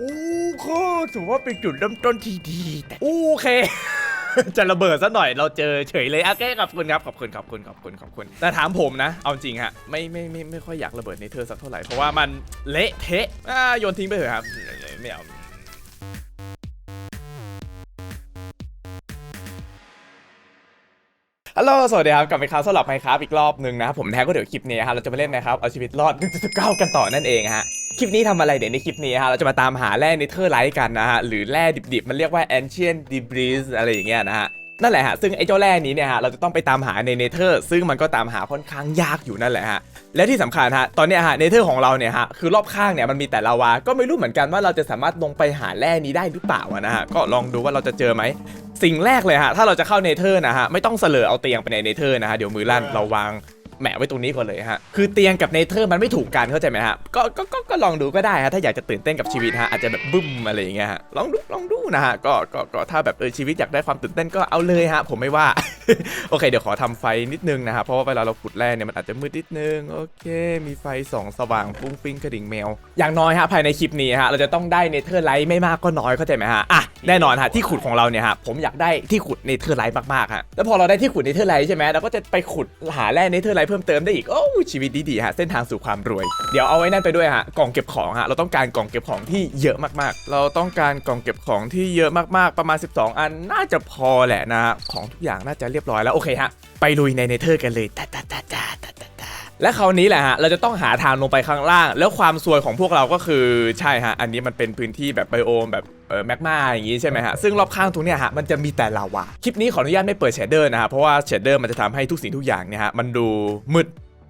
โอ้ก็ถือว่าเป็นจุดเริ่มต้นที่ดีแต่โอเค จะระเบิดซะหน่อยเราเจอเฉยเลยโอเคขอบคุณครับขอบคุณขอบคุณขอบคุณขอบคุณแต่ถามผมนะ เอาจริงฮะไม่ไม่ไม่ไม่ค่อยอยากระเบิดในเธอสักเท่าไหร่เพราะว่ามันเละเทะอ่าโยนทิ้งไปเถอะครับไม่เอา ฮัลโหล สวัสดีครับ กลับไปคราวสลับไมครับอีกรอบหนึ่งนะครับ ผมแท้ก็เดี๋ยวคลิปนี้ฮะเราจะมาเล่นนะครับ เอาชีวิตรอด1.9กันต่อนั่นเองฮะ คลิปนี้ทำอะไรเดี๋ยวในคลิปนี้ฮะ เราจะมาตามหาแร่เนเธอร์ไลท์กันนะฮะ หรือแร่ดิบๆ มันเรียกว่า ancient debris อะไรอย่างเงี้ยนะฮะ นั่นแหละฮะซึ่งไอ้เจ้าแร่นี้เนี่ยฮะเราจะต้องไปตามหาในเนเธอร์ ซึ่งมันก็ตามหาค่อนข้างยากอยู่นั่นแหละฮะและที่สำคัญฮะตอนเนี้ยฮะเนเธอร์ของเราเนี่ยฮะคือรอบข้างเนี่ยมันมีแต่ลาวาก็ไม่รู้เหมือนกันว่าเราจะสามารถลงไปหาแร่นี้ได้หรือเปล่าอะนะฮะก็ลองดูว่าเราจะเจอไหมสิ่งแรกเลยฮะถ้าเราจะเข้าเนเธอร์นะฮะไม่ต้องเสลอเอาเตียงไปในเนเธอร์นะฮะเดี๋ยวมือลั่นเราวาง แหมไว้ตรงนี้ก่อนเลยฮะคือเตียงกับเนเธอร์มันไม่ถูกกันเข้าใจไหมฮะก็ก็ก็ก็ลองดูก็ได้ฮะถ้าอยากจะตื่นเต้นกับชีวิตฮะอาจจะแบบบึ้มอะไรอย่างเงี้ยฮะลองดูลองดูนะฮะก็ก็ก็ถ้าแบบเออชีวิตอยากได้ความตื่นเต้นก็เอาเลยฮะผมไม่ว่า โอเคเดี๋ยวขอทำไฟนิดนึงนะฮะเพราะว่าเวลาเราขุดแร่เนี่ยมันอาจจะมืดนิดนึงโอเค มีไฟส่องสว่างฟุ้งฟิ้งกระดิ่งแมว อย่างน้อยฮะภายในคลิปนี้ฮะเราจะต้องได้เนเธอร์ไลท์ไม่มากก็น้อยเข้าใจไหมฮะอะแน่นอนฮะที่ขุดของเราเนี่ยฮะผมอยากได้ที่ขุดเนเธอร์ไลท์มากๆฮะแล้วพอเราได้ที่ขุดเนเธอร์ไลท์ใช่ไหมเราก็จะไปขุดหาแร่เนเธอร์ไลท์เพิ่มเติมได้อีก โอ้ชีวิตดีๆฮะ เส้นทางสู่ความรวย เดี๋ยวเอาไว้นั่นไปด้วยฮะ กล่องเก็บของฮะ เราต้องการกล่องเก็บของที่เยอะมากๆ เราต้องการกล่องเก็บของที่เยอะมากๆ ประมาณ 12 อัน น่าจะพอแหละนะ ของทุกอย่างน่าจะเรียบร้อยแล้ว โอเคฮะ ไปลุยในเนเธอร์กันเลยตาตาตาตาตาตา และคราวนี้แหละฮะเราจะต้องหาทางลงไปข้างล่าง แล้วความซวยของพวกเราก็คือใช่ฮะอันนี้มันเป็นพื้นที่แบบไบโอมแบบเออแมกมาอย่างงี้ใช่ไหมฮะซึ่งรอบข้างตรงเนี้ยฮะมันจะมีแต่ลาวาคลิปนี้ขออนุญาตไม่เปิดเชดเดอร์นะฮะเพราะว่าเชดเดอร์มันจะทำให้ทุกสิ่งทุกอย่างเนี่ยฮะมันดูมืด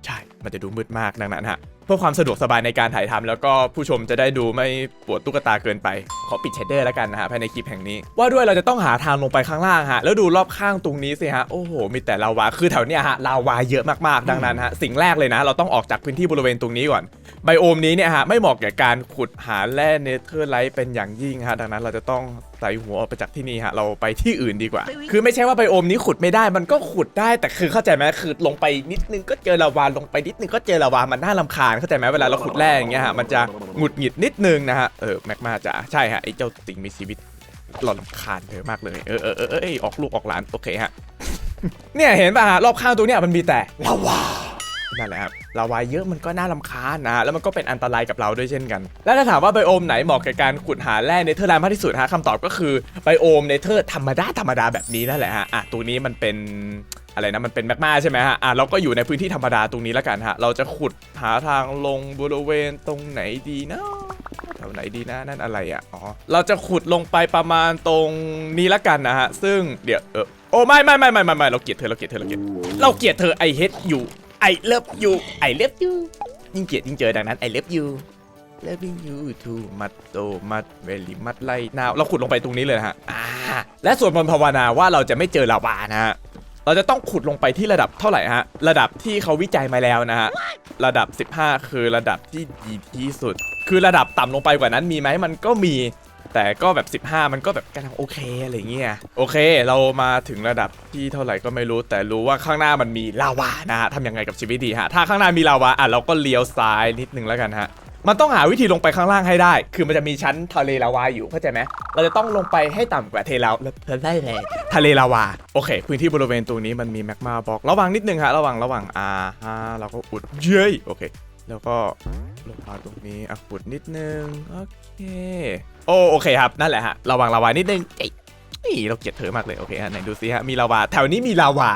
ใช่ มันจะดูมืดมากดังนั้นฮะเพื่อความสะดวกสบายในการถ่ายทำแล้วก็ผู้ชมจะได้ดูไม่ปวดตุ๊กตาเกินไป ขอปิดเชดเดอร์แล้วกันนะฮะภายในคลิปแห่งนี้ ว่าด้วยเราจะต้องหาทางลงไปข้างล่างฮะแล้วดูรอบข้างตรงนี้สิฮะโอ้โหมีแต่ลาวาคือแถวเนี้ยฮะลาวาเยอะมากๆดังนั้นฮะสิ่งแรกเลยนะ เราต้องออกจากพื้นที่บริเวณตรงนี้ก่อนไบโอมนี้เนี่ยฮะไม่เหมาะแก่การขุดหาแร่เนเธอร์ไลท์เป็นอย่างยิ่งฮะดังนั้นเราจะต้องใส่หัวออกไปจากที่นี่ฮะเราไปที่อื่นดีกว่า คือไม่ใช่ว่าไบโอมนี้ขุดไม่ได้มันก็ขุดได้แต่คือเข้าใจไหมคือลงไปนิดนึงก็เจอลาวาลงไปนิดนิดนึงก็เจอลาวา มันน่ารำคาญเข้าใจไหมเวลาเราขุดแร่อย่างเงี้ยฮะ มันจะหงุดหงิดนิดนึงนะฮะ เออแม็กมาจ๋าใช่ฮะไอ้เจ้าสิ่งมีชีวิตเราลำคาญเธอมากเลย เออเออเออเออออกลูกออกหลานโอเคฮะ เนี่ยเห็นป่ะฮะรอบข้างตัวเนี้ยมันมีแต่ลาวานั่นแหละครับลาวาเยอะมันก็น่ารำคาญนะฮะแล้วมันก็เป็นอันตรายกับเราด้วยเช่นกัน แล้วถ้าถามว่าไบโอมไหนเหมาะกับการขุดหาแร่เนเธอร์ไลน์มากที่สุดฮะคำตอบก็คือไบโอมเนเธอร์ธรรมดาธรรมดาแบบนี้นั่นแหละฮะอะตัวนี้มันเป็น อะไรนะมันเป็นแมกมาใช่ไหมฮะอะเราก็อยู่ในพื้นที่ธรรมดาตรงนี้แล้วกันฮะ เราจะขุดหาทางลงบริเวณตรงไหนดีนะแถวไหนดีนะนั่นอะไรอะอ๋อเราจะขุดลงไปประมาณตรงนี้และกันนะฮะ ซึ่งเดี๋ยวเออโอ้ไม่ไม่ไม่ไม่ไม่ไม่เราเกลียดเธอเราเกลียดเธอเราเกลียดเราเกลียดเธอไอเฮดอยู่ไอเลิฟอยู่ไอเลิฟยูยิ่งเกลียดยิ่งเจอดังนั้นไอเลิฟยู loving you too much so much very much right now เราขุดลงไปตรงนี้เลยนะฮะอ่าและส่วนบนภาวนาว่าเราจะไม่เจอลาวานะฮะ เราจะต้องขุดลงไปที่ระดับเท่าไหร่ฮะ ระดับที่เขาวิจัยมาแล้วนะฮะ ระดับ 15 คือระดับที่ดีที่สุด คือระดับต่ำลงไปกว่านั้นมีไหมมันก็มี แต่ก็แบบ 15 มันก็แบบกำลังโอเคอะไรเงี้ย โอเค เรามาถึงระดับที่เท่าไหร่ก็ไม่รู้ แต่รู้ว่าข้างหน้ามันมีลาวานะฮะทำยังไงกับชีวิตดีฮะ ถ้าข้างหน้ามีลาวาอะเราก็เลี้ยวซ้ายนิดนึงแล้วกันฮะ มันต้องหาวิธีลงไปข้างล่างให้ได้ คือมันจะมีชั้นทะเลลาวาอยู่เข้าใจไหมเราจะต้องลงไปให้ต่ำกว่าเทลาได้เลยทะเลลาวา โอเค พื้นที่บริเวณตรงนี้มันมีแมกมาบล็อกระวังนิดนึงฮะ ระวังระวังอ่าฮะเราก็อุดเย้ยโอเค แล้วก็ลงมาตรงนี้อะขุดนิดนึง โอเค โอ้โอเคครับนั่นแหละฮะ ระวังลาวานิดนึงเอ้ยเราเกลียดเธอมากเลย โอเคฮะไหนดูซิฮะ มีลาวา แถวนี้มีลาวา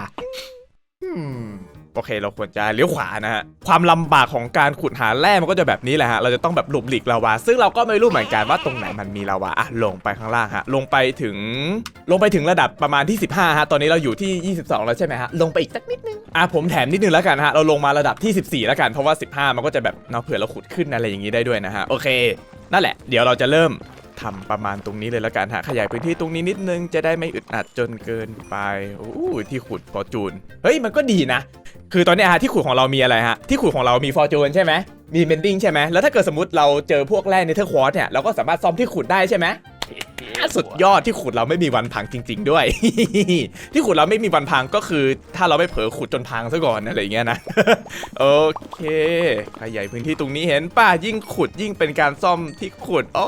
อืม โอเค เราควรจะเลี้ยวขวานะฮะความลำบากของการขุดหาแร่มันก็จะแบบนี้แหละฮะเราจะต้องแบบหลบหลีกลาวา ซึ่งเราก็ไม่รู้เหมือนกันว่าตรงไหนมันมีลาวาอะลงไปข้างล่างฮะลงไปถึงลงไปถึงระดับประมาณที่ 15ฮะตอนนี้เราอยู่ที่ 22 แล้วใช่ไหมฮะลงไปอีกสักนิดนึงอะผมแถมนิดนึงแล้วกันฮะเราลงมาระดับที่ 14 แล้วกันเพราะว่า 15 มันก็จะแบบเนาะเผื่อเราขุดขึ้นอะไรอย่างนี้ได้ด้วยนะฮะโอเคนั่นแหละเดี๋ยวเราจะเริ่ม ทำประมาณตรงนี้เลยแล้วกันฮะขยายพื้นที่ตรงนี้นิดนึงจะได้ไม่อึดอัดจนเกินไปโอ้ที่ขุดฟอร์จูนเฮ้ยมันก็ดีนะ คือตอนนี้ฮะที่ขุดของเรามีอะไรฮะที่ขุดของเรามีฟอร์จูนใช่ไหมมีเมนดิ้งใช่ไหมแล้วถ้าเกิดสมมติเราเจอพวกแร่เนเธอร์ควอร์เนี่ยเราก็สามารถซ่อมที่ขุดได้ใช่ไหม สุดยอดที่ขุดเราไม่มีวันพังจริง ๆ ด้วย ที่ขุดเราไม่มีวันพังก็คือถ้าเราไม่เผลอขุดจนพังซะก่อนอะไรอย่างเงี้ยนะ โอเค ขยายพื้นที่ตรงนี้เห็นป่ะยิ่งขุดยิ่งเป็นการซ่อมที่ขุด โอ้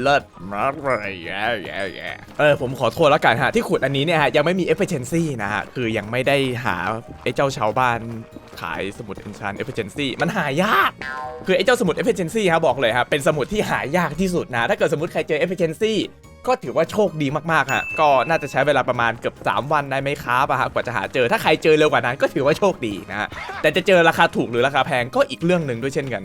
เลิศมากเลยแย่แย่แย่เออผมขอโทษแล้วกันฮะที่ขุดอันนี้เนี่ยฮะยังไม่มี efficiency นะฮะคือยังไม่ได้หาไอ้เจ้าชาวบ้านขายสมุด enchant efficiency มันหายาก คือไอ้เจ้าสมุด efficiency ครับบอกเลยครับเป็นสมุดที่หายากที่สุดนะ ถ้าเกิดสมมติใครเจอ efficiency ก็ถือว่าโชคดีมากๆฮะก็น่าจะใช้เวลาประมาณเกือบ 3 วันได้ไหมครับอะฮะกว่าจะหาเจอถ้าใครเจอเร็วกว่านั้นก็ถือว่าโชคดีนะฮะแต่จะเจอราคาถูกหรือราคาแพงก็อีกเรื่องหนึ่งด้วยเช่นกัน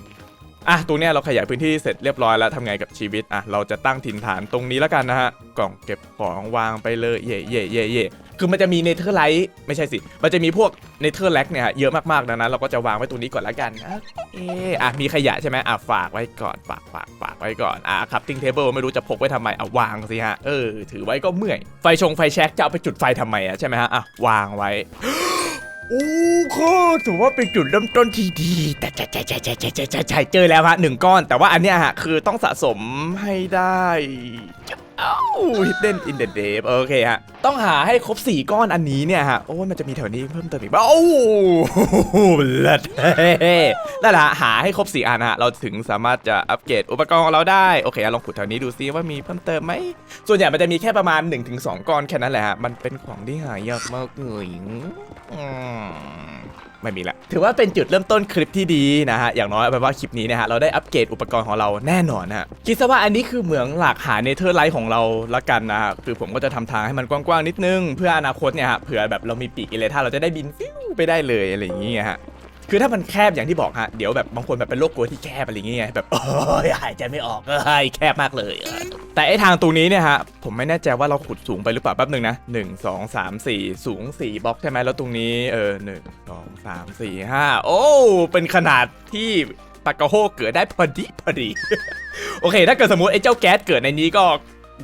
อะตรงเนี้ยเราขยายพื้นที่เสร็จเรียบร้อยแล้วทำไงกับชีวิตอะเราจะตั้งถิ่นฐานตรงนี้แล้วกันนะฮะกล่องเก็บของวางไปเลยเย่เย่เย่เย่ คือมันจะมีเนเธอร์ไลท์ไม่ใช่สิ มันจะมีพวกเนเธอร์แลกเนี่ยเยอะมากๆดังนั้นเราก็จะวางไว้ตรงนี้ก่อนละกันอเอออะมีขยะใช่ไหมอะฝากไว้ก่อนฝากฝากฝากไว้ก่อนอะครับติ้งเทเบิลไม่รู้จะพกไว้ทำไมอะวางสิฮะเออถือไว้ก็เมื่อยไฟชงไฟแช็กจะเอาไปจุดไฟทำไมอะใช่ไหมฮะอะวางไว้โอ้โหถือว่าเป็นจุดเริ่มต้นที่ดีแต่ใช่ใช่ใช่ใช่ใช่ใช่ใช่เจอแล้วฮะหนึ่งก้อน แต่ว่าอันเนี้ยฮะคือต้องสะสมให้ได้ อ้า hidden in the deep โอเคฮะ ต้องหาให้ครบ 4 ก้อนอันนี้เนี่ยฮะ โอ้ยมันจะมีแถวนี้เพิ่มเติมอีกบ้าโอ้โหเลิศเฮ้นั่นแหละหาให้ครบ 4 อันฮะ เราถึงสามารถจะอัปเกรดอุปกรณ์ของเราได้ โอเคลองขุดแถวนี้ดูซิว่ามีเพิ่มเติมไหม ส่วนใหญ่มันจะมีแค่ประมาณ 1-2 ก้อนแค่นั้นแหละฮะ มันเป็นของที่หายากมากเลยอืม ไม่มีละถือว่าเป็นจุดเริ่มต้นคลิปที่ดีนะฮะ อย่างน้อยแปลว่าคลิปนี้นะฮะ เราได้อัปเกรดอุปกรณ์ของเราแน่นอนนะฮะ คิดซะว่าอันนี้คือเหมืองหลักหาเนเธอร์ไลท์ของเราละกันนะฮะ คือผมก็จะทำทางให้มันกว้างๆนิดนึง เพื่ออนาคตเนี่ยฮะ เผื่อแบบเรามีปีกอิเลท่าเราจะได้บินฟิวไปได้เลยอะไรอย่างเงี้ยฮะ คือถ้ามันแคบอย่างที่บอกฮะ เดี๋ยวแบบบางคนแบบเป็นโรคกลัวที่แคบอะไรอย่างเงี้ยแบบเอ้ยหายใจไม่ออกเอ้ยแคบมากเลยเออแต่ไอทางตรงนี้เนี่ยฮะ ผมไม่แน่ใจว่าเราขุดสูงไปหรือเปล่าแป๊บหนึ่งนะ1 2 3 4สูง4บล็อกใช่ไหมแล้วตรงนี้เออ1 2 3 4 5โอ้ เป็นขนาดที่ปากกาโฮเกิดได้พอดีพอดี โอเค ถ้าเกิดสมมติไอ้เจ้าแก๊สเกิดในนี้ก็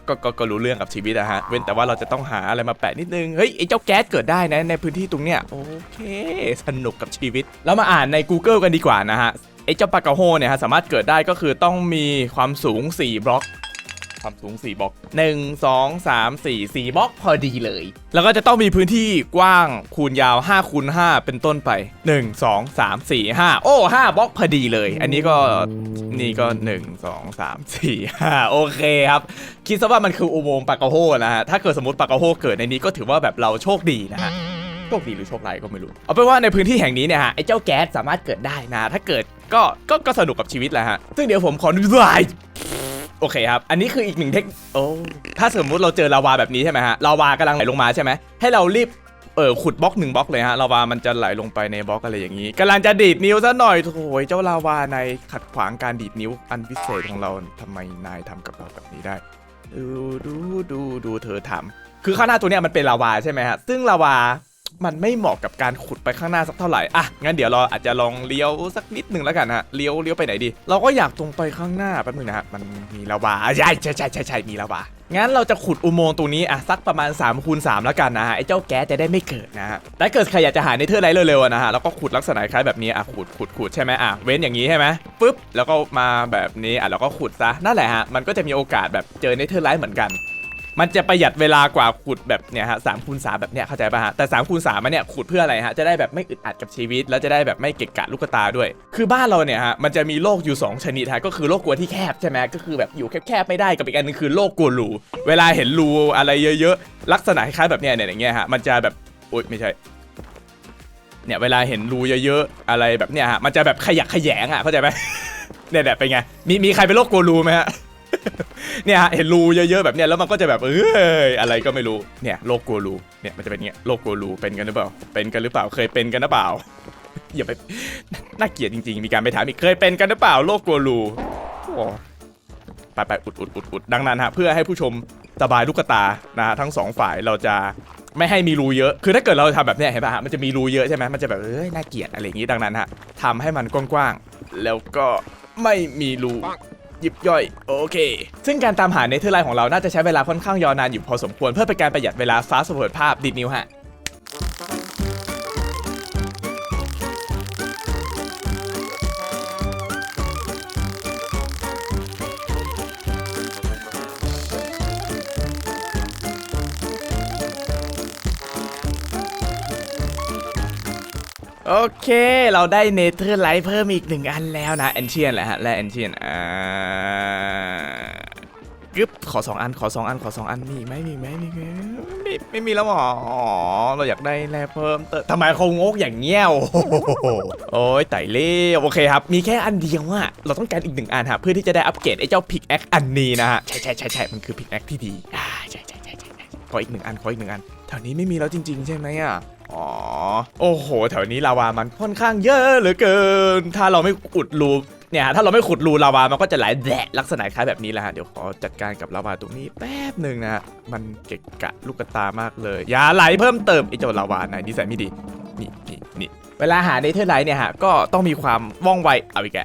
ก็ก็ก็รู้เรื่องกับชีวิตนะฮะ เว้นแต่ว่าเราจะต้องหาอะไรมาแปะนิดนึง เฮ้ยไอ้เจ้าแก๊สเกิดได้นะในพื้นที่ตรงเนี้ย โอเค สนุกกับชีวิต เรามาอ่านใน Google กันดีกว่านะฮะ ไอ้เจ้าปากกาโฮเนี่ยฮะสามารถเกิดได้ก็คือต้องมีความสูง 4 บล็อก ความสูง4บล็อก 1 2 3 4 4บล็อกพอดีเลย แล้วก็จะต้องมีพื้นที่กว้างคูณยาว5คูณ5เป็นต้นไป 1 2 3 4 5 โอ้5บล็อกพอดีเลย อันนี้ก็นี่ก็ 1 2 3 4 5 โอเคครับ คิดซะว่ามันคืออุโมงค์ปากกาโฮนะฮะ ถ้าเกิดสมมติปากกาโฮเกิดในนี้ก็ถือว่าแบบเราโชคดีนะฮะโชคดีหรือโชคร้ายก็ไม่รู้ เอาเป็นว่าในพื้นที่แห่งนี้เนี่ยฮะไอ้เจ้าแก๊สสามารถเกิดได้นะ ถ้าเกิดก็ก็ก็สนุกกับชีวิตแหละฮะ ซึ่งเดี๋ยวผมขอดูไาย โอเคครับ อันนี้คืออีกหนึ่งเทคโอ้ถ้าสมมุติเราเจอลาวาแบบนี้ใช่ไหมฮะลาวากำลังไหลลงมาใช่ไหมให้เรารีบเออขุดบล็อกหนึ่งบล็อกเลยฮะลาวามันจะไหลลงไปในบล็อกอะไรอย่างนี้กำลังจะดีดนิ้วซะหน่อยโถ่เจ้าลาวาในขัดขวางการดีดนิ้วอันพิเศษของเราทำไมนายทำกับเราแบบนี้ได้ ดูดูดูดูเธอทำคือข้างหน้าตัวเนี้ยมันเป็นลาวาใช่ไหมฮะซึ่งลาวา มันไม่เหมาะกับการขุดไปข้างหน้าสักเท่าไหร่อะงั้นเดี๋ยวเราอาจจะลองเลี้ยวสักนิดหนึ่งแล้วกันฮะเลี้ยวเลี้ยวไปไหนดี เราก็อยากตรงไปข้างหน้าแป๊บนึงนะฮะมันมีลาวาใช่ใช่ใช่ใช่ใช่มีลาวางั้นเราจะขุดอุโมงค์ตรงนี้อะสักประมาณ3คูณ3แล้วกันนะฮะไอ้เจ้าแก๊สจะได้ไม่เกิดนะฮะถ้าเกิดใครอยากจะหาในเทอร์ไลท์เร็วๆนะฮะแล้วก็ขุดลักษณะคล้ายแบบนี้อะขุดขุดขุดใช่ไหมอะเว้นอย่างนี้ใช่ไหมปุ๊บแล้วก็มาแบบนี้อะแล้วก็ขุดซะนั่นแหละฮะมันก็จะมีโอกาสแบบเจอในเทอร์ไลท์เหมือนกัน มันจะประหยัดเวลากว่าขุดแบบเนี่ยฮะสามคูณสามแบบเนี้ยเข้าใจป่ะฮะแต่3ามคูณสามมันเนี่ยขุดเพื่ออะไรฮะจะได้แบบไม่อึดอัดกับชีวิต แล้วจะได้แบบไม่เกะกะลูกตาด้วย คือบ้านเราเนี่ยฮะมันจะมีโรคอยู่ 2 ชนิดฮะก็คือโรคกลัวที่แคบใช่ไหมก็คือแบบอยู่แคบๆไม่ได้กับอีกอันหนึงคือโรคกลัวรูเวลาเห็นรูอะไรเยอะๆลักษณะคล้ายๆแบบเนี้ยเนี่ยอย่างเงี้ยฮะมันจะแบบโอ๊ยไม่ใช่เนี่ยเวลาเห็นรูเยอะๆอะไรแบบเนี้ยฮะมันจะแบบขยักขยงอะเข้าใจไหมเนี่ยเนี่ยเป็นไงมีมีใครเป็นโรคกลัวรูไหมฮะ เนี่ยฮะเห็นรูเยอะๆแบบเนี้ยแล้วมันก็จะแบบเอยอะไรก็ไม่รู้เนี่ยโรคกลัวรูเนี่ยมันจะเป็นเงี้ยโรคกลัวรูเป็นกันหรือเปล่า เป็นกันหรือเปล่าเคยเป็นกันหรือเปล่าอย่าไปน่าเกลียดจริงๆ มีการไปถามอีกเคยเป็นกันหรือเปล่าโรคกลัวรูโอ้ไปไปอุดอุดอุดอุดดังนั้นฮะเพื่อให้ผู้ชมสบายลูกตานะฮะทั้งสองฝ่ายเราจะไม่ให้มีรูเยอะ คือถ้าเกิดเราทำแบบเนี้ยเห็นป่ะฮะ มันจะมีรูเยอะใช่ไหมมันจะแบบเอ้ย น่าเกลียดอะไรอย่างงี้ ดังนั้นฮะทำให้มันกว้างๆ แล้วก็ไม่มีรู ยิบย่อย โอเค ซึ่งการตามหาเนเธอร์ไลน์ของเราน่าจะใช้เวลาค่อนข้างยาวนานอยู่พอสมควรเพื่อเป็นการประหยัดเวลาฟ้าสมบูรณ์ภาพดีนิ้วฮะโอเค เราได้เนเธอร์ไลท์เพิ่มอีกหนึ่งอันแล้วนะแอนเชียนแหละฮะ และแอนเชียนอ่า กึบขอสองอันขอสองอันขอสองอันมีไหมมีไหมมีไหมไม่ไม่มีแล้วหรออ๋อเราอยากได้แร่เพิ่มเติมทำไมเขางกอย่างเงี้ยโอ้โหโอ้ยไต่เล่โอเคครับ มีแค่อันเดียวอะเราต้องการอีกหนึ่งอันฮะเพื่อที่จะได้อัปเกรดไอ้เจ้าพิกแอคอันนี้นะฮะใช่ใช่ใช่ใช่มันคือพิกแอคที่ดีอ่าใช่ใช่ใช่ใช่ใช่ขออีกหนึ่งอันขออีกหนึ่งอันแถวนี้ไม่มีแล้วจริง ๆ ใช่ไหมอะ อ๋อ โอ้โห แถวนี้ลาวามันค่อนข้างเยอะเหลือเกิน ถ้าเราไม่ขุดรูเนี่ยถ้าเราไม่ขุดรูลาวา มันก็จะไหลแดะลักษณะคล้ายแบบนี้แหละฮะ เดี๋ยวขอจัดการกับลาวาตรงนี้แป๊บหนึ่งนะฮะ มันเกะกะลูกตามากเลย อย่าไหลเพิ่มเติมไอ้เจ้าลาวาไหนนิสัยไม่ดี นี่นี่นี่เวลาหาเนเธอร์ไลท์เนี่ยฮะ ก็ต้องมีความว่องไว เอาอีกแก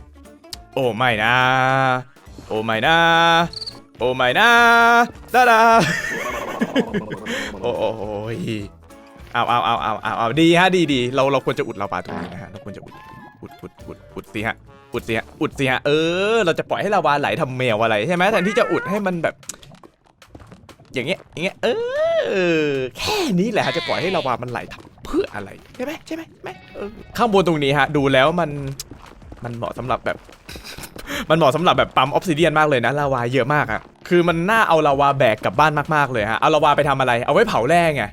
โอ้ไม่นะ โอ้ไม่นะ โอ้ไม่นะดาดาโอ้โอ้โอ้ย เอาเอาเอาเอาเอาเอาดีฮะดีดีเราเราควรจะอุดเราปลาตรงนี้นะฮะเราควรจะอุดอุดอุดอุดอุดสิฮะอุดสิฮะอุดสิฮะเออ เราจะปล่อยให้ลาวาไหลทำแมวอะไรใช่ไหมแทนที่จะอุดให้มันแบบ อย่างเงี้ยอย่างเงี้ยเออ แค่นี้แหละฮะจะปล่อยให้ลาวามันไหลทำเพื่ออะไรใช่ไหมใช่ไหมไหมข้างบนตรงนี้ฮะ ดูแล้วมันมันเหมาะสำหรับแบบ มันเหมาะสำหรับแบบปั๊มออฟซิเดียนมากเลยนะลาวาเยอะมากอะคือมันน่าเอาลาวาแบกกลับบ้านมากๆเลยฮะเอาลาวาไปทำอะไร เอาไว้เผาแร่ไง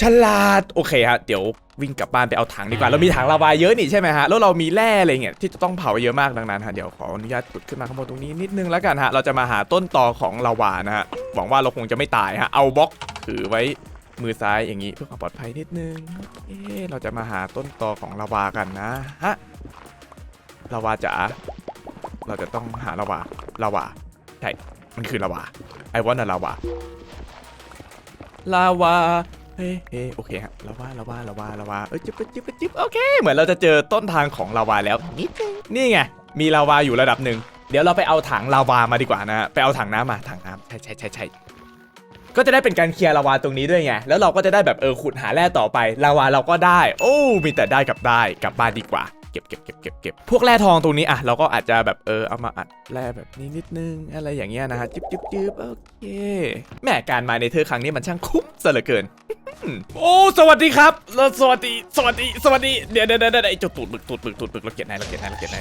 ฉลาดโอเคฮะเดี๋ยววิ่งกลับบ้านไปเอาถังดีกว่าเรามีถังลาวาเยอะนี่ใช่ไหมฮะแล้วเรามีแร่อะไรเงี้ยที่จะต้องเผาเยอะมากดังนั้นฮะเดี๋ยวขออนุญาตขุดขึ้นมาข้างบนตรงนี้นิดนึงแล้วกันฮะเราจะมาหาต้นตอของลาวานะฮะหวังว่าเราคงจะไม่ตายฮะเอาบล็อกถือไว้มือซ้ายอย่างนี้เพื่อความปลอดภัยนิดนึงเอ๊ะเราจะมาหาต้นตอของลาวากันนะฮะลาวาจ๋าเราจะต้องหาลาวาลาวาใช่มันคือลาวาไอวอนน่ะลาวาลาวา เฮ้เฮ้โอเคฮะลาวาลาวาลาวาลาวาเอ้ยจิ๊บจิ๊บจิ๊บจิ๊บโอเค เหมือนเราจะเจอต้นทางของลาวาแล้วนิดนึงนี่ไงมีลาวาอยู่ระดับหนึ่งเดี๋ยวเราไปเอาถังลาวามาดีกว่านะฮะไปเอาถังน้ำมาถังน้ำใช่ใช่ใช่ใช่ก็จะได้เป็นการเคลียร์ลาวาตรงนี้ด้วยไง แล้วเราก็จะได้แบบเออขุดหาแร่ต่อไปลาวาเราก็ได้ โอ้ มีแต่ได้กับได้กลับบ้านดีกว่า เก็บเก็บเก็บเก็บเก็บพวกแร่ทองตรงนี้อะเราก็อาจจะแบบเออเอามาอัดแร่แบบนี้นิดนึงอะไรอย่างเงี้ยนะฮะจิบจิบจิบโอเคแม่การมาในเธอครั้งนี้มันช่างคุ้มซะเหลือเกิน โอ้สวัสดีครับแล้วสวัสดีสวัสดีสวัสดีเดี๋ยวเดี๋ยวเดี๋ยวเดี๋ยวไอ้เจ้าตูดบึกตูดบึกตูดบึกเราเกลียดนายเราเกลียดนายเราเกลียดนาย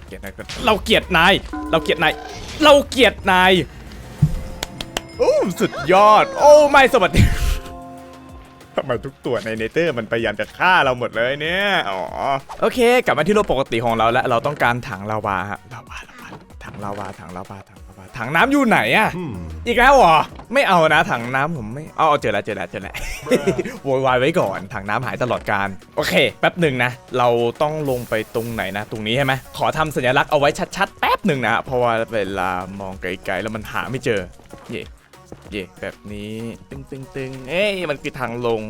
เราเกลียดนายเราเกลียดนายเราเกลียดนายเราเกลียดนายเราเกลียดนายโอ้สุดยอด โอ้ไม่สวัสดี ทำไมทุกตัวในเนเธอร์มันพยายามจะฆ่าเราหมดเลยเนี่ย อ๋อ โอเค กลับมาที่โลกปกติของเราแล้ว เราต้องการถังลาวาฮะลาวาลาวาถังลาวาถังลาวาถังลาวาถังน้ำอยู่ไหนอะอีกแล้วเหรอ ไม่เอานะ ถังน้ำผมไม่ เอาเอาเจอแล้วเจอแล้วเจอแล้ว โวยวายไว้ก่อน ถังน้ำหายตลอดการ โอเค แป๊บหนึ่งนะ เราต้องลงไปตรงไหนนะ ตรงนี้ใช่ไหมขอทำสัญลักษณ์เอาไว้ชัดๆ แป๊บหนึ่งนะ เพราะว่าเวลามองไกลๆแล้วมันหาไม่เจอ เย่ เย่แบบนี้ตึงตึงตึงเอ้ยมันคือทางลง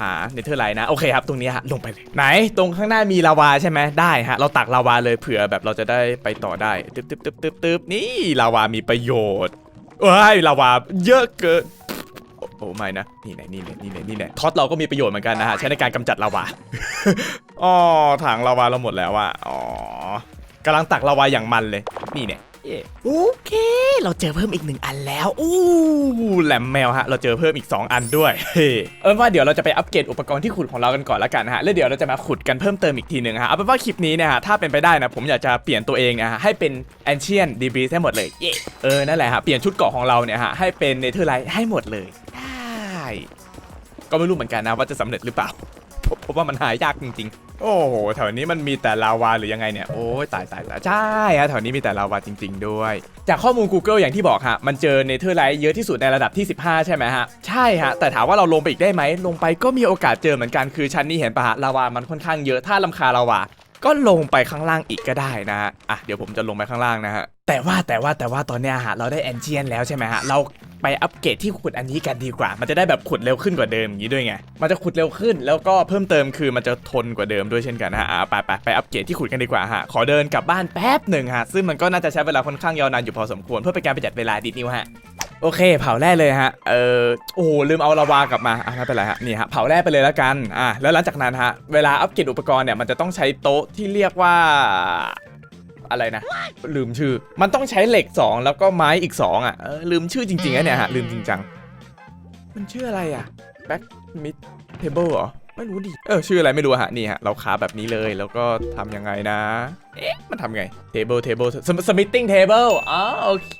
หาเนเธอร์ไลน์นะ โอเคครับ ตรงนี้ฮะลงไปเลย ไหน ตรงข้างหน้ามีลาวาใช่ไหมได้ฮะ เราตักลาวาเลยเผื่อแบบเราจะได้ไปต่อได้ตึ๊บตึ๊บตึ๊บตึ๊บตึ๊บนี่ลาวามีประโยชน์เอ้ยลาวาเยอะเกินโอ้โอ้ไม่นะนี่ไหนนี่ไหนนี่ไหนนี่ไหนท็อตเราก็มีประโยชน์เหมือนกันนะฮะใช้ในการกำจัดลาวาอ๋อถังลาวาเราหมดแล้วอะอ๋อกำลังตักลาวาอย่างมันเลย นี่เนี่ยเย่ โอเค เราเจอเพิ่มอีกหนึ่งอันแล้วอู้แหลมแมวฮะ เราเจอเพิ่มอีก 2 อันด้วย เออว่าเดี๋ยวเราจะไปอัปเกรดอุปกรณ์ที่ขุดของเรากันก่อนละกันนะฮะแล้วเดี๋ยวเราจะมาขุดกันเพิ่มเติมอีกทีหนึ่งฮะเอาเป็นว่าคลิปนี้เนี่ยฮะถ้าเป็นไปได้นะผมอยากจะเปลี่ยนตัวเองนะฮะให้เป็น Ancient d e b r i s ให้หมดเลยเย่เออนั่นแหละฮะเปลี่ยนชุดเกราะของเราเนี่ยฮะให้เป็น Netherite ให้หมดเลยได้ก็ไม่รู้เหมือนกันนะว่าจะสำเร็จหรือเปล่า เพราะว่ามันหายากจริง ๆ โอ้โหแถวนี้มันมีแต่ลาวาหรือยังไงเนี่ยโอ้ยตายตายตายใช่ฮะแถวนี้มีแต่ลาวาจริง ๆ ด้วย จากข้อมูล Google อย่างที่บอกฮะมันเจอเนเธอร์ไลท์เยอะที่สุดในระดับที่ 15 ใช่ไหมฮะใช่ฮะแต่ถามว่าเราลงไปอีกได้ไหมลงไปก็มีโอกาสเจอเหมือนกันคือชั้นนี้เห็นปะฮะลาวามันค่อนข้างเยอะถ้าลำคาลาวาก็ลงไปข้างล่างอีกก็ได้นะฮะอะเดี๋ยวผมจะลงไปข้างล่างนะฮะ แต่ว่าแต่ว่าแต่ว่าตอนเนี้ยฮะเราได้แอนเจียนแล้วใช่ไหมฮะเราไปอัปเกรดที่ขุดอันนี้กันดีกว่า มันจะได้แบบขุดเร็วขึ้นกว่าเดิมอย่างนี้ด้วยไง มันจะขุดเร็วขึ้นแล้วก็เพิ่มเติมคือมันจะทนกว่าเดิมด้วยเช่นกันนะฮะอะไปไปไปอัปเกรดที่ขุดกันดีกว่าฮะ ขอเดินกลับบ้านแป๊บหนึ่งฮะ ซึ่งมันก็น่าจะใช้เวลาค่อนข้างยาวนานอยู่พอสมควรเพื่อเป็นการประหยัดเวลาดิดนิวฮะ โอเค เผาแร่เลยฮะ เออโอ้โหลืมเอาลาวากลับมา อะไม่เป็นไรฮะ นี่ฮะ เผาแร่ไปเลยแล้วกัน อะแล้วหลังจากนั้นฮะ เวลาอัปเกรดอุปกรณ์เนี่ย มันจะต้องใช้โต๊ะที่เรียกว่า อะไรนะ ลืมชื่อ มันต้องใช้เหล็ก 2 แล้วก็ไม้อีก 2 อะลืมชื่อจริงๆนะเนี่ยฮะลืมจริงจัง มันชื่ออะไรอะแบ็กมิดเทเบิลเหรอ ไม่รู้ดิ เออ ชื่ออะไรไม่รู้ฮะ นี่ฮะ เราคาแบบนี้เลย แล้วก็ทำยังไงนะ เอ๊ะ มันทำไง table table submitting table อ๋อ โอเค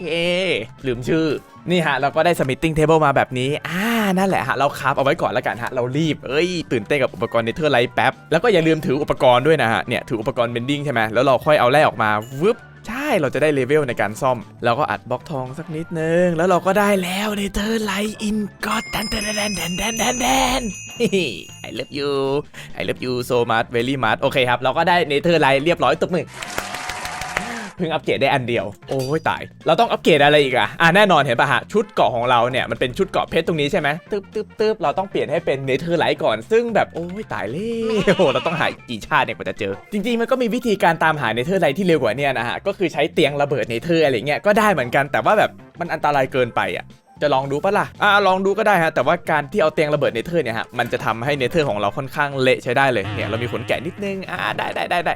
ลืมชื่อ นี่ฮะ เราก็ได้ submitting table มาแบบนี้ อ่า นั่นแหละฮะ เราคาบเอาไว้ก่อนแล้วกันฮะ เรารีบ เอ้ย ตื่นเต้นกับอุปกรณ์ Nether Light แป๊บ แล้วก็อย่าลืมถืออุปกรณ์ด้วยนะฮะ เนี่ย ถืออุปกรณ์ bending ใช่ไหมแล้วเราค่อยเอาแร่ออกมาวึบใช่ เราจะได้เลเวลในการซ่อม เราก็อัดบล็อกทองสักนิดนึง แล้วเราก็ได้แล้วในเธอไลอินก็แดนแดนแดนแดนแดนแดน แดน I love you I love you so much very much โอเคครับ เราก็ได้เนเธอร์ไลท์เรียบร้อยตบมือเพิ่งอัปเกรดได้อันเดียว โอ้ยตาย เราต้องอัปเกรดอะไรอีกอะอะแน่นอนเห็นปะฮะ ชุดเกาะของเราเนี่ย มันเป็นชุดเกาะเพชรตรงนี้ใช่ไหมตึ๊บตึ๊บตึ๊บเราต้องเปลี่ยนให้เป็นเนเธอร์ไลท์ก่อน ซึ่งแบบโอ้ยตายเลยโอ้เราต้องหากี่ชาติเนี่ยกว่าจะเจอ จริง ๆ มันก็มีวิธีการตามหาเนเธอร์ไลท์ที่เร็วกว่านี้นะฮะ ก็คือใช้เตียงระเบิดเนเธอร์อะไรเงี้ย ก็ได้เหมือนกัน แต่ว่าแบบมันอันตรายเกินไปอะ จะลองดูปะล่ะอ่าลองดูก็ได้ฮะแต่ว่าการที่เอาเตียงระเบิดเนเธอร์เนี่ยฮะมันจะทำให้เนเธอร์ของเราค่อนข้างเละใช้ได้เลยเนี่ยเรามีขนแกะนิดนึงอ่าได้ได้ได้ได้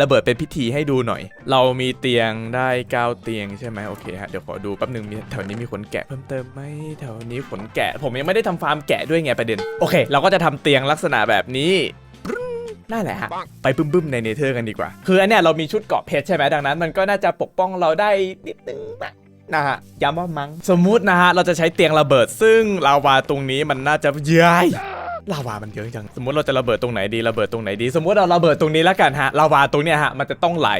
ระเบิดเป็นพิธีให้ดูหน่อย เรามีเตียงได้9เตียงใช่ไหมโอเคฮะเดี๋ยวขอดูแป๊บนึงมีแถวนี้มีขนแกะเพิ่มเติมไหมแถวนี้ขนแกะ ผมยังไม่ได้ทำฟาร์มแกะด้วยไงประเด็นโอเค เราก็จะทำเตียงลักษณะแบบนี้นั่นแหละฮะ ไปบึ้มๆในเนเธอร์กันดีกว่า คืออันเนี้ยเรามีชุดเกาะเพชรใช่ไหมดังนั้น มันก็น่าจะปกป้องเราได้นิดนึงนะ นะฮะย้ำว่ามัง้งสมมุตินะฮะเราจะใช้เตียงระเบิด ซึ่งลาวาตรงนี้มันน่าจะเย้ยลาวามันเยอะจัง สมมติเราจะระเบิดตรงไหนดี ระเบิดตรงไหนดี สมมติเราระเบิดตรงนี้แล้วกันฮะ ลาวาตรงเนี้ยฮะ มันจะต้องไหล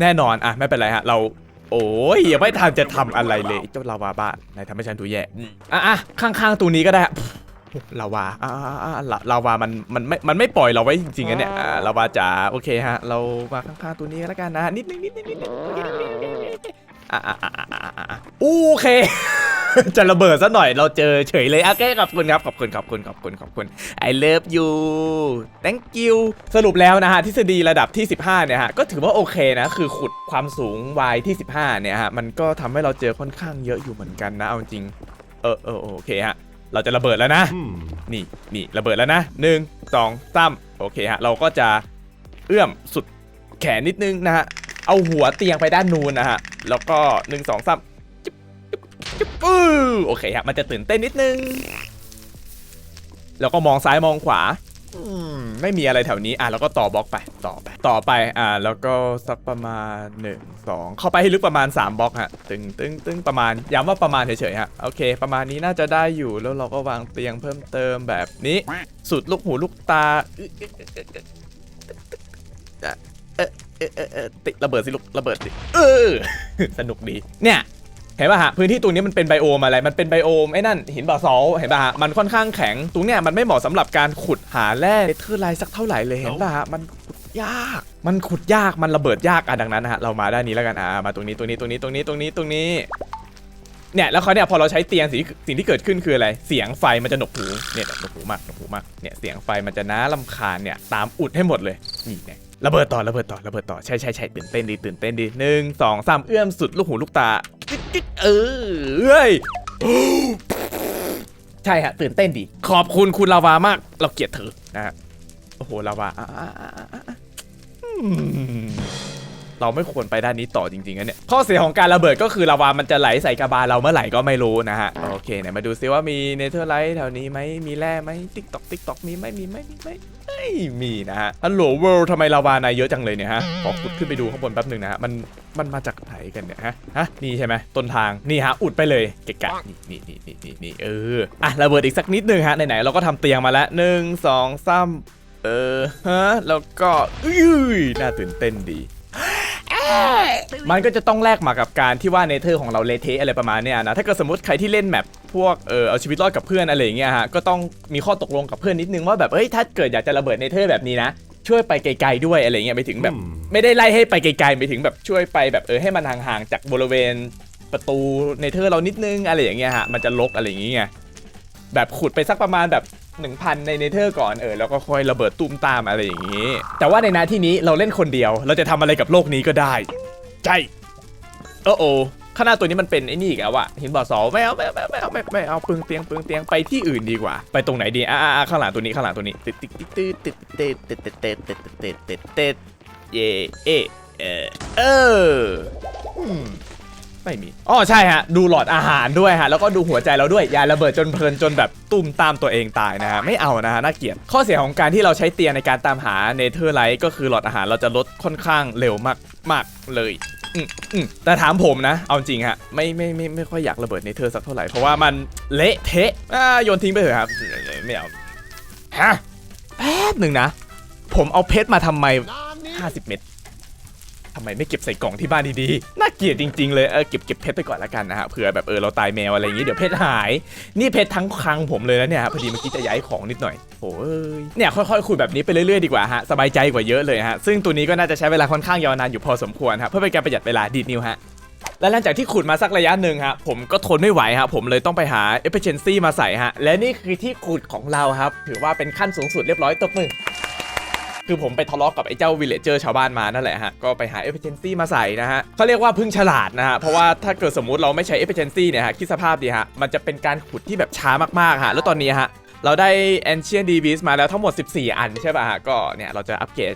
แน่นอน อะ ไม่เป็นไรฮะ เรา โอ้ยยังไม่ทันจะทำอะไรเลย เจ้าลาวาบ้านนายทำให้ฉันดูแย่ อะอะข้างๆตรงนี้ก็ได้ฮะลาวาอ่าอ่าอ่าลาลาวา มัน มันไม่ มันไม่ปล่อยเราไว้จริงๆนะเนี่ยอ่าลาวาจ๋า โอเคฮะ เรามาข้างๆตัวนี้แล้วกันนะ นิดนึงนิดนึงนิดนึง อโอเค จะระเบิดซะหน่อยเราเจอเฉยเลยโอเคขอบคุณครับขอบคุณขอบคุณขอบคุณขอบคุณ I love you thank you สรุปแล้วนะฮะทฤษฎีระดับที่ 15 เนี่ยฮะก็ถือว่าโอเคนะ คือขุดความสูง y ที่ 15 เนี่ยฮะมันก็ทำให้เราเจอค่อนข้างเยอะอยู่เหมือนกันนะเอาจริง เออเออโอเคฮะเราจะระเบิดแล้วนะ นี่นี่ระเบิดแล้วนะหนึ่งสองสามโอเคฮะเราก็จะเอื้อมสุดแขนนิดนึงนะฮะ เอาหัวเตียงไปด้านนู้นนะฮะ แล้วก็หนึ่งสองสามจิ๊บจิ๊บปื้อโอเคฮะ มันจะตื่นเต้นนิดนึง แล้วก็มองซ้ายมองขวาอไม่มีอะไรแถวนี้ อะแล้วก็ต่อบล็อกไป ต่อไป ต่อไป อ่า แล้วก็สักประมาณ1 2เข้าไปให้ลึกประมาณ 3บล็อกฮะ ตึงตึงตึงประมาณ ย้ำว่าประมาณเฉยๆฮะ โอเค ประมาณนี้น่าจะได้อยู่ แล้วเราก็วางเตียงเพิ่มเติมแบบนี้ สุดลูกหูลูกตา เออ เออเออเออเออติดระเบิดสิลูกระเบิดสิเออสนุกดีเนี่ยเห็นป่ะฮะพื้นที่ตรงนี้มันเป็นไบโอมอะไร มันเป็นไบโอมไอ้นั่นหินบ่อซอลเห็นป่ะฮะมันค่อนข้างแข็งตรงเนี้ยมันไม่เหมาะสำหรับการขุดหาแร่เนเธอร์ไลท์สักเท่าไหร่เลยเห็นป่ะฮะมันขุดยากมันขุดยากมันระเบิดยากอะดังนั้นนะฮะเรามาด้านนี้แล้วกันอ่ามาตรงนี้ตรงนี้ตรงนี้ตรงนี้ตรงนี้ตรงนี้เนี่ยแล้วเขาเนี่ยพอเราใช้เตียงสิ่งที่สิ่งที่เกิดขึ้นคืออะไร เสียงไฟมันจะหนวกหูเนี่ยหนวกหูมากหนวกหูมากเนี่ยเสียงไฟมันจะน่าลำคาญเนี่ยตามอุดให้หมดเลยนี่ไง ระเบิดต่อระเบิดต่อระเบิดต่อใช่ใช่ใช่ตื่นเต้นดีตื่นเต้นดีหนึ่งสองสามเอื้อมสุดลูกหูลูกตาจิ๊ดเออเอ้ยใช่ฮะตื่นเต้นดี ขอบคุณคุณลาวามาก เราเกลียดเธอนะฮะโอ้โหลาวาอ่า เราไม่ควรไปด้านนี้ต่อจริงๆนะเนี่ยข้อเสียของการระเบิดก็คือลาวามันจะไหลใส่กระบาลเราเมื่อไหร่ก็ไม่รู้นะฮะโอเคไหนมาดูซิว่ามีเนเธอร์ไลท์แถวนี้ไหมมีแร่ไหมติ๊กตอกติ๊กตอกมีไหมมีไหมมีไหมไม่มีนะฮะฮัลโหลเวิลด์ทำไมลาวานายเยอะจังเลยเนี่ยฮะขอขุดขึ้นไปดูข้างบนแป๊บหนึ่งนะฮะมันมันมาจากไหนกันเนี่ยฮะฮะนี่ใช่ไหมต้นทางนี่ฮะอุดไปเลยเกะกะนี่นี่นี่นี่นี่เอออะระเบิดอีกสักนิดหนึ่งฮะไหนๆเราก็ทำเตียงมาแล้วหนึ่งสองสามเออฮะแล้วก็อุ้ยน่าตื่นเต้นดี มันก็จะต้องแลกมากับการที่ว่าเนเธอร์ของเราเละเทะอะไรประมาณเนี้ยนะถ้าเกิดสมมติใครที่เล่นแมปพวกเออเอาชีวิตรอดกับเพื่อนอะไรอย่างเงี้ยฮะก็ต้องมีข้อตกลงกับเพื่อนนิดนึงว่าแบบเอ้ยถ้าเกิดอยากจะระเบิดเนเธอร์แบบนี้นะช่วยไปไกลๆด้วยอะไรเงี้ยไปถึงแบบ ไม่ได้ไล่ให้ไปไกลๆไปถึงแบบช่วยไปแบบเออให้มันห่างๆจากบริเวณประตูเนเธอร์เรานิดนึงอะไรอย่างเงี้ยฮะมันจะลกอะไรอย่างเงี้ยแบบขุดไปสักประมาณแบบ 1,000 ในเนเธอร์ก่อนเออแล้วก็ค่อยระเบิดตุ้มตามอะไรอย่างงี้ แต่ว่าในนาที่นี้เราเล่นคนเดียว เราจะทำอะไรกับโลกนี้ก็ได้ใช่เออโอข้างหน้าตัวนี้มันเป็นไอ้นี่อีกแล้วอะหินบ่อสอไม่เอาไม่เอาไม่เอาไม่เอาไม่ไม่เอาปึงเตียงปึงเตียงไปที่อื่นดีกว่า ไปตรงไหนดีอ่าอ่าข้างหลังตัวนี้ข้างหลังตัวนี้ติดติดติดติดติดติดติดติดติดติดติดติดเย่เอเออเออ ไม่มีอ๋อใช่ฮะ ดูหลอดอาหารด้วยฮะ แล้วก็ดูหัวใจเราด้วย อย่าระเบิดจนเพลินจนแบบตุ้มตามตัวเองตายนะฮะ ไม่เอานะฮะ น่าเกลียด ข้อเสียของการที่เราใช้เตียงในการตามหาเนเธอร์ไลท์ก็คือหลอดอาหารเราจะลดค่อนข้างเร็วมากมากเลยแต่ถามผมนะ เอาจริงฮะ ไม่ไม่ไม่ไม่ค่อยอยากระเบิดเนเธอร์สักเท่าไหร่ เพราะว่ามันเละเทะอ่าโยนทิ้งไปเถอะครับ ไม่เอา ฮะ แป๊บหนึ่งนะ ผมเอาเพชรมาทำไม 50 เม็ดำไมไม่เก็บใส่กล่องที่บ้านดีๆ น่าเกลียดจริงๆเลย เออเก็บเก็บเพชรไปก่อนละกันนะฮะ เผื่อแบบเออเราตายแมวอะไรอย่างงี้เดี๋ยวเพชรหาย นี่เพชรทั้งคลังผมเลยนะเนี่ยพอดีเมื่อกี้จะย้ายของนิดหน่อยโอ้ย เนี่ยค่อยๆคุยแบบนี้ไปเรื่อยๆดีกว่าฮะ สบายใจกว่าเยอะเลยฮะ ซึ่งตัวนี้ก็น่าจะใช้เวลาค่อนข้างยาวนานอยู่พอสมควรฮะ เพื่อเป็นการประหยัดเวลาดีดนิ้วฮะและหลังจากที่ขุดมาสักระยะหนึ่งฮะผมก็ทนไม่ไหวฮะผมเลยต้องไปหา efficiency มาใส่ฮะ และนี่คือที่ขุดของเราครับ ถือว่าเป็นขั้นสูงสุดเรียบร้อยตบมือ คือผมไปทะเลาะกับไอ้เจ้าวิลเลเจอร์ชาวบ้านมานั่นแหละฮะก็ไปหาเอฟเฟชเชนซี่มาใส่นะฮะเขาเรียกว่าพึ่งฉลาดนะฮะเพราะว่าถ้าเกิดสมมุติเราไม่ใช้เอฟเฟชเชนซี่เนี่ยฮะคิดสภาพดีฮะมันจะเป็นการขุดที่แบบช้ามากๆฮะแล้วตอนนี้ฮะเราได้ ancient d beast มาแล้วทั้งหมด 14 อันใช่ป่ะฮะก็เนี่ยเราจะอัปเกรด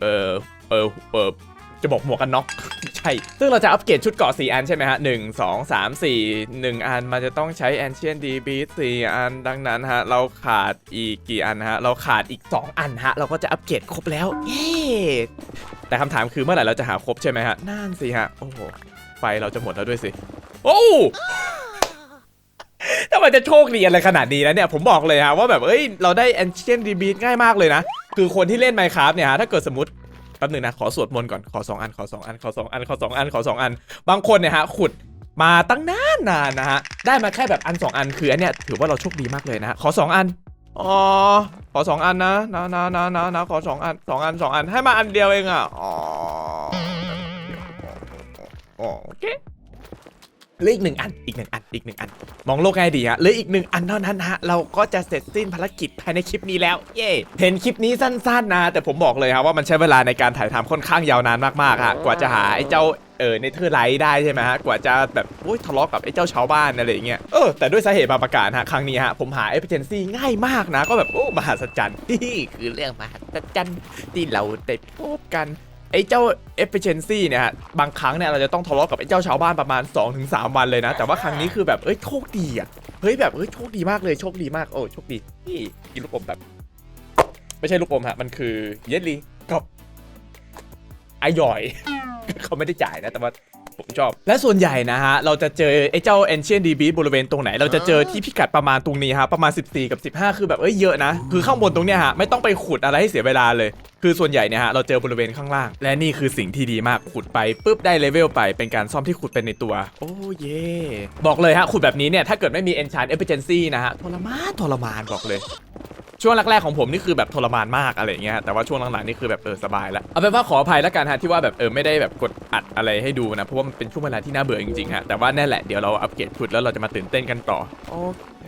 เออเออเออ จะบอกหมวกกันน็อกใช่ ซึ่งเราจะอัปเกรดชุดเกาะ4อันใช่ไหมฮะหนึ่งสองสามสี่หนึ่งอันมันจะต้องใช้ Ancient DB สี่อันดังนั้นฮะ เราขาดอีกกี่อันฮะ เราขาดอีก 2 อันฮะ เราก็จะอัปเกรดครบแล้ว เย้แต่คำถามคือเมื่อไหร่เราจะหาครบใช่ไหมฮะนั่นสิฮะ โอ้โหไฟเราจะหมดแล้วด้วยสิ โอ้ถ้ามันจะโชคดีอะไรขนาดนี้นะเนี่ยผมบอกเลยฮะว่าแบบเอ้ยเราได้ Ancient DB ง่ายมากเลยนะ คือคนที่เล่น Minecraft เนี่ยฮะถ้าเกิดสมมติ ป๊บหนึงนะขอสวดมนต์ก่อนขอสองอันขอสองอันขอสองอันขอสองอันขอสองอัน บางคนเนี่ยฮะขุดมาตั้งนานนานนะฮะได้มาแค่แบบอันสองอันคืออันเนี้ยถือว่าเราโชคดีมากเลยนะขอสองอันอ๋อขอสองอันนะนะนะนะนะนะขอสองอันสองอันสองอันให้มาอันเดียวเองอะอ๋อโอเค เหลืออีกหนึ่งอันอีกหนึ่งอันอีกหนึ่งอัน มองโลกง่ายดีฮะเหลืออีกหนึ่งอันเท่านั้นฮะเราก็จะเสร็จสิ้นภารกิจภายในคลิปนี้แล้ว เย้เห็นคลิปนี้สั้นๆนะแต่ผมบอกเลยครับว่ามันใช้เวลาในการถ่ายทำค่อนข้างยาวนานมากๆฮะกว่าจะหาไอ้เจ้าเออในเธอร์ไลท์ได้ใช่ไหมฮะ กว่าจะแบบโอ้ยทะเลาะกับไอ้เจ้าชาวบ้านอะไรอย่างเงี้ย เออ แต่ด้วยสาเหตุบางประการฮะ ครั้งนี้ฮะ ผมหา efficiency ง่ายมากนะ ก็แบบ โอ้ มหัศจรรย์นี่คือเรื่องมหัศจรรย์ที่เราได้พบกัน ไอ้เจ้า efficiency เนี่ยฮะบางครั้งเนี่ยเราจะต้องทะเลาะกับไอ้เจ้าชาวบ้านประมาณ 2-3 วันเลยนะ แต่ว่าครั้งนี้คือแบบเอ้ยโชคดีอะเฮ้ยแบบเฮ้ยโชคดีมากเลยโชคดีมากโอ้โชคดีนี่กินลูกอมแบบ ไม่ใช่ลูกอมฮะมันคือเยลลี่กับไอหย่อย เขาไม่ได้จ่ายนะแต่ว่าผมชอบ และส่วนใหญ่นะฮะ เราจะเจอไอ้เจ้า Ancient d b บริเวณตรงไหน เราจะเจอที่พิกัดประมาณตรงนี้ฮะ ประมาณ 14 กับ 15 คือแบบ เอ้ยเยอะนะ คือข้างบนตรงเนี้ยฮะ ไม่ต้องไปขุดอะไรให้เสียเวลาเลย คือส่วนใหญ่เนี่ยฮะเราเจอบริเวณข้างล่าง และนี่คือสิ่งที่ดีมากขุดไปปุ๊บได้เลเวลไปเป็นการซ่อมที่ขุดเป็นในตัว โอ้เย่บอกเลยฮะขุดแบบนี้เนี่ยถ้าเกิดไม่มี Enchant Efficiency นะฮะทรมานทรมานบอกเลยช่วงแรกๆของผมนี่คือแบบทรมานมากอะไรเงี้ยแต่ว่าช่วงหลังๆนี่คือแบบเออสบายแล้วเอาเป็นว่าขออภัยแล้วกันฮะที่ว่าแบบเออไม่ได้แบบกดอัดอะไรให้ดูนะเพราะว่ามันเป็นช่วงเวลาที่น่าเบื่อจริงๆฮะแต่ว่าแน่แหละเดี๋ยวเราอัปเกรดชุดแล้วเราจะมาตื่นเต้นกันต่อโอเค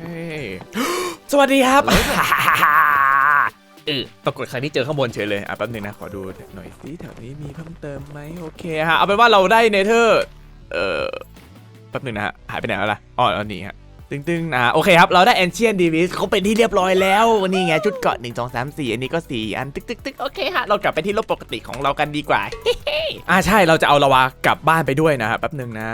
สวัสดีครับ เออปรากฏครั้งที่เจอข้างบนเฉยเลย อะแป๊บนึงนะ ขอดูหน่อยสิแถวนี้มีเพิ่มเติมไหมโอเคฮะ เอาเป็นว่าเราได้เนเธอร์ เอ่อ แป๊บนึงนะฮะ หายไปไหนแล้วล่ะ อ๋ออันนี้ฮะ ตึงๆนะโอเคครับ เราได้ Ancient d e v i s เขาเป็นที่เรียบร้อยแล้วนี่ไงชุดเกาะ1 2 3 4 อันนี้ก็ 4 อัน ตึกตึกตึกโอเคฮะ เรากลับไปที่โลกปกติของเรากันดีกว่าอ่าใช่เราจะเอาลาวากลับบ้านไปด้วยนะฮะแป๊บหนึ่งนะ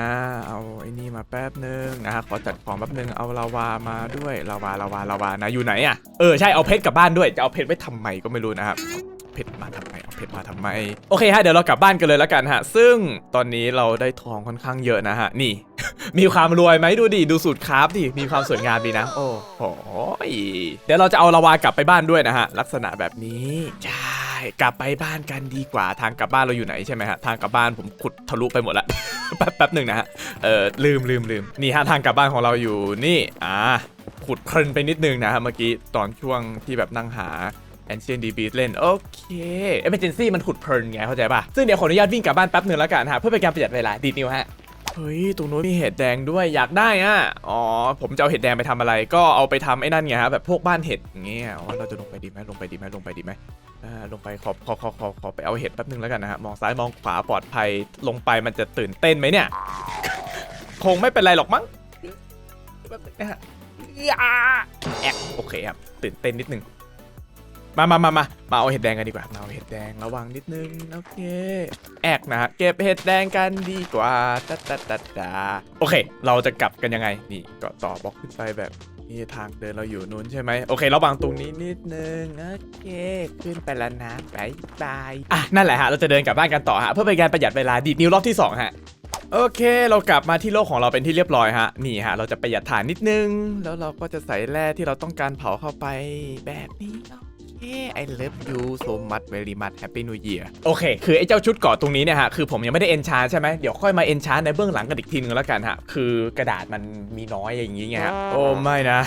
เอาไอ้นี่มาแป๊บหนึ่งนะฮะขอจัดของแป๊บหนึ่งเอาลาวามาด้วยลาวาลาวาลาวานะอยู่ไหนอะเออใช่เอาเพชรกลับบ้านด้วยจะเอาเพชรไว้ทำไมก็ไม่รู้นะครับเอาเพชรมาทำไม เอาเพชรมาทำไม โอเคฮะ เดี๋ยวเรากลับบ้านกันเลยแล้วกันฮะ ซึ่งตอนนี้เราได้ทองค่อนข้างเยอะนะฮะ นี่ มีความรวยไหมดูดิ ดูสูตรคราฟดิ มีความสวยงามดีนะ โอ้โห เดี๋ยวเราจะเอาลาวากลับไปบ้านด้วยนะฮะ ลักษณะแบบนี้ใช่กลับไปบ้านกันดีกว่าทางกลับบ้านเราอยู่ไหนใช่ไหมฮะทางกลับบ้านผมขุดทะลุไปหมดละแป๊บแป๊บหนึ่งนะฮะเออลืมลืมลืมนี่ฮะทางกลับบ้านของเราอยู่นี่อ่าขุดเพลินไปนิดนึงนะฮะเมื่อกี้ตอนช่วงที่แบบนั่งหา Ancient d b เล่น โอเค Emergency มันขุดเพลินไง เข้าใจป่ะ ซึ่งเดี๋ยวขออนุญาตวิ่งกลับบ้านแป๊บหนึ่งแล้วกันฮะ เพื่อเป็นการประหยัดเวลา ดีดนิ้วฮะ เฮ้ย ตรงนู้นมีเห็ดแดงด้วยอยากได้อะ อ๋อ ผมจะเอาเห็ดแดงไปทำอะไร ก็เอาไปทำไอ้นั่นไงฮะแบบพวกบ้านเห็ดเงี้ยอ๋อเราจะลงไปดีไหมลงไปดีไหมลงไปดีไหมอ่าลงไปขอขอขอขอขอไปเอาเห็ดแป๊บนึงแล้วกันนะฮะมองซ้ายมองขวาปลอดภัยลงไปมันจะตื่นเต้นไหมเนี่ย คงไม่เป็นไรหรอกมั้งแป๊บนึงนะฮะแอกโอเคครับตื่นเต้นนิดนึง มามามามามาเอาเห็ดแดงกันดีกว่า มาเอาเห็ดแดงระวังนิดนึงโอเค แอกนะฮะเก็บเห็ดแดงกันดีกว่าตัดตัดตัดตาโอเค เราจะกลับกันยังไง นี่ก็ต่อบล็อกขึ้นไปแบบนี่ทางเดินเราอยู่นู้นใช่ไหมโอเคเระวังตรงนี้นิดนึงโอเค ขึ้นไปแล้วนะบายบายอะนั่นแหละฮะเราจะเดินกลับบ้านกันต่อฮะเพื่อเป็นการประหยัดเวลาดีดนิ้วรอบที่สองฮะโอเค เรากลับมาที่โลกของเราเป็นที่เรียบร้อยฮะนี่ฮะ เราจะประหยัดถ่านนิดนึง แล้วเราก็จะใส่แร่ที่เราต้องการเผาเข้าไปแบบนี้ โอเค I love you so much very much happy new year โอเค คือไอ้เจ้าชุดเกราะตรงนี้เนี่ยฮะ คือผมยังไม่ได้เอนชานใช่ไหมเดี๋ยวค่อยมาเอนชานในเบื้องหลังกันอีกทีนึงแล้วกันฮะ คือกระดาษมันมีน้อยอย่างงี้ไงฮะ โอ้ไม่นะ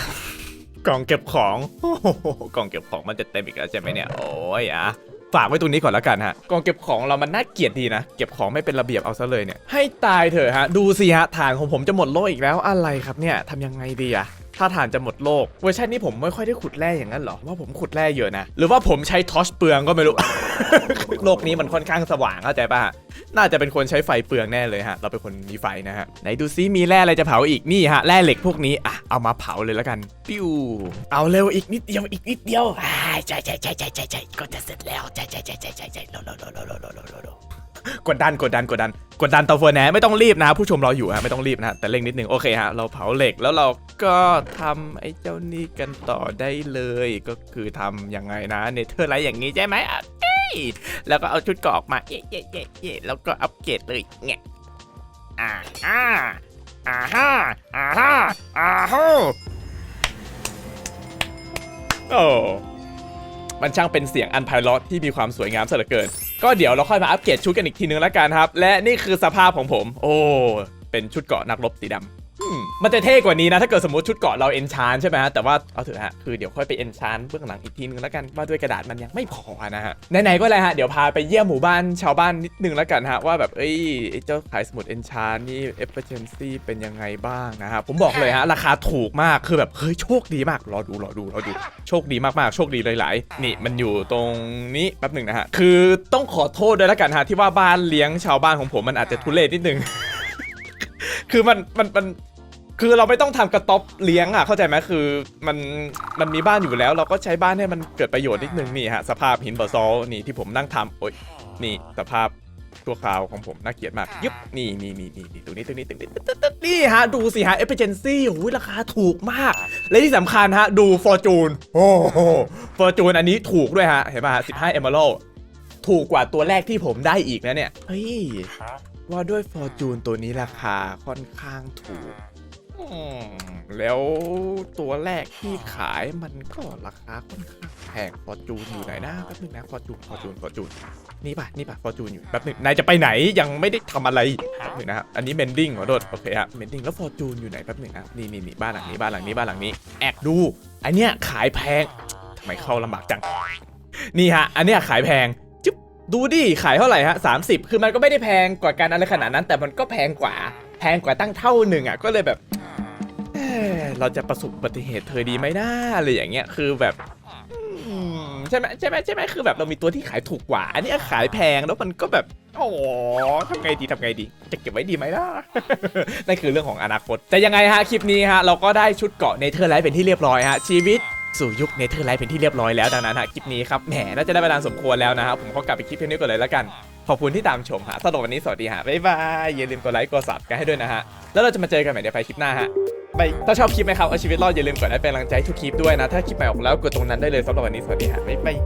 กล่องเก็บของโอ้โหกล่องเก็บของมันจะเต็มอีกแล้วใช่ไหมเนี่ย โอ้ยอะฝากไว้ตรงนี้ก่อนแล้วกันฮะกล่องเก็บของเรามันน่าเกลียดดีนะ เก็บของไม่เป็นระเบียบเอาซะเลยเนี่ย ให้ตายเถอะฮะ ดูสิฮะ ฐานของผมจะหมดโลกอีกแล้วอะไรครับเนี่ยทำยังไงดีอะ ท่าทางจะหมดโลก เวอร์ชันนี้ผมไม่ค่อยได้ขุดแร่อย่างนั้นหรอ ว่าผมขุดแร่เยอะนะ หรือว่าผมใช้ทอชเปลืองก็ไม่รู้ โลกนี้มันค่อนข้างสว่างเข้าใจป่ะ น่าจะเป็นคนใช้ไฟเปลืองแน่เลยฮะ เราเป็นคนมีไฟนะฮะ ไหนดูซิมีแร่อะไรจะเผาอีกนี่ฮะ แร่เหล็กพวกนี้ อะ เอามาเผาเลยแล้วกัน ปิ้ว เอาเร็วอีกนิดเดียวอีกนิดเดียวใช่ใช่ใช่ใช่ใช่ใช่ก็จะเสร็จแล้วใช่ใช่ใช่ใช่ใช่ใช่โลโลโลโลโลโลโล กดดันกดดันกดดัน กดดันเตาเฟอร์แหนไม่ต้องรีบนะผู้ชมรออยู่ฮะไม่ต้องรีบนะแต่เร่งนิดนึงโอเคฮะเราเผาเหล็กแล้วเราก็ทำไอ้เจ้านี่กันต่อได้เลยก็คือทำยังไงนะเนเธอร์ไลท์อย่างนี้ใช่ไหมโอเคแล้วก็เอาชุดกรอกมาเย่เย่เย่เย่แล้วก็อัปเกรดเลยเงี้ยอ่าอ่าอ่าฮ่าอ่าฮ่าอ่าฮูโอ้มันช่างเป็นเสียงอันไพเราะที่มีความสวยงามซะเหลือเกิน ก็เดี๋ยวเราค่อยมาอัปเกรดชุดกันอีกทีนึงแล้วกันครับ และนี่คือสภาพของผม โอ้ เป็นชุดเกาะนักรบสีดำ มันจะเท่กว่านี้นะ ถ้าเกิดสมมติชุดเกาะเราเอนชานใช่ไหมฮะแต่ว่าเอาเถอะฮะคือเดี๋ยวค่อยไปเอนชานเบื้องหลังอีกทีนึงแล้วกันว่าด้วยกระดาษมันยังไม่พอนะฮะไหนๆก็เลยฮะเดี๋ยวพาไปเยี่ยมหมู่บ้านชาวบ้านนิดนึงแล้วกันฮะว่าแบบเอ้ยเจ้าขายสมุดเอนชานนี่ efficiency เป็นยังไงบ้างนะฮะผมบอกเลยฮะราคาถูกมากคือแบบเฮ้ยโชคดีมากรอดูรอดูรอดูโชคดีมากๆโชคดีหลายๆ นี่มันอยู่ตรงนี้แป๊บหนึ่งนะฮะคือต้องขอโทษด้วยแล้วกันฮะที่ว่าบ้านเลี้ยงชาวบ้านของผมมันอาจจะทุเรศนิดนึงคือมันมันมัน คือเราไม่ต้องทำกระต๊อบเลี้ยงอะเข้าใจไหมคือมันมันมีบ้านอยู่แล้ว เราก็ใช้บ้านให้มันเกิดประโยชน์นิดนึงนี่ฮะสภาพหินบอซอลนี่ที่ผมนั่งทำโอ๊ยนี่สภาพตัวคราวของผมน่าเกลียดมากยึบนี่นี่นี่นี่นี่ตรงนี้ตรงนี้ตรงนี้ตึ๊ดตึ๊ดตึ๊ดนี่ฮะ ดูสิฮะ efficiency โอ้ยราคาถูกมาก และที่สำคัญฮะ ดู fortune โอ้โห fortune อันนี้ถูกด้วยฮะ เห็นป่ะฮะ15 emerald ถูกกว่าตัวแรกที่ผมได้อีกนะเนี่ย เฮ้ย ว่าด้วย Fortune ตัวนี้ราคาค่อนข้างถูกอืม แล้วตัวแรกที่ขายมันก็ราคาค่อนข้างแพง Fortune อยู่ไหนนะแป๊บนึงนะ Fortune Fortune Fortune นี่ป่ะนี่ป่ะ Fortune อยู่แป๊บนึงนายจะไปไหนยังไม่ได้ทำอะไรแป๊บนึงนะครับอันนี้ Mending ขอโทษโอเคฮะ Mending แล้ว Fortune อยู่ไหนแป๊บนึงนะนี่นี่นี่บ้านหลังนี้บ้านหลังนี้บ้านหลังนี้แอกดูอันเนี้ยขายแพงทำไมเข้าลำบากจังนี่ฮะอันเนี้ยขายแพงดูดิขายเท่าไหร่ฮะ30คือมันก็ไม่ได้แพงกว่ากันอะไรขนาดนั้น แต่มันก็แพงกว่าแพงกว่าตั้งเท่าหนึ่งอะก็เลยแบบเอ้อ เราจะประสบอุบัติเหตุเธอดีไหมนะอะไรอย่างเงี้ยคือแบบอืมใช่ไหมใช่ไหมใช่ไหมคือแบบเรามีตัวที่ขายถูกกว่า อันนี้ขายแพงแล้วมันก็แบบโอ้ทำไงดีทำไงดี จะเก็บไว้ดีไหมล่ะ นั่นคือเรื่องของอนาคต แต่ยังไงฮะคลิปนี้ฮะเราก็ได้ชุดเกาะเนเธอร์ไลท์เป็นที่เรียบร้อยฮะชีวิตสู่ยุคเนเธอร์ไลท์เป็นที่เรียบร้อยแล้วดังนั้นฮะคลิปนี้ครับแหมน่าจะได้เวลาสมควรแล้วนะครับผมขอกลับไปคลิปเพียงนี้ก่อนเลยแล้วกัน ขอบคุณที่ตามชมฮะสำหรับวันนี้สวัสดีฮะบ๊ายบายอย่าลืมกดไลค์กดซับกันให้ด้วยนะฮะแล้วเราจะมาเจอกันใหม่ในไฟคลิปหน้าฮะ ไปถ้าชอบคลิปไหมครับเอาชีวิตรอดอย่าลืมกดไลค์เป็นกำลังใจให้ทุกคลิปด้วยนะ ถ้าคลิปใหม่ออกแล้วกดตรงนั้นได้เลยสำหรับวันนี้สวัสดีฮะบ๊ายบาย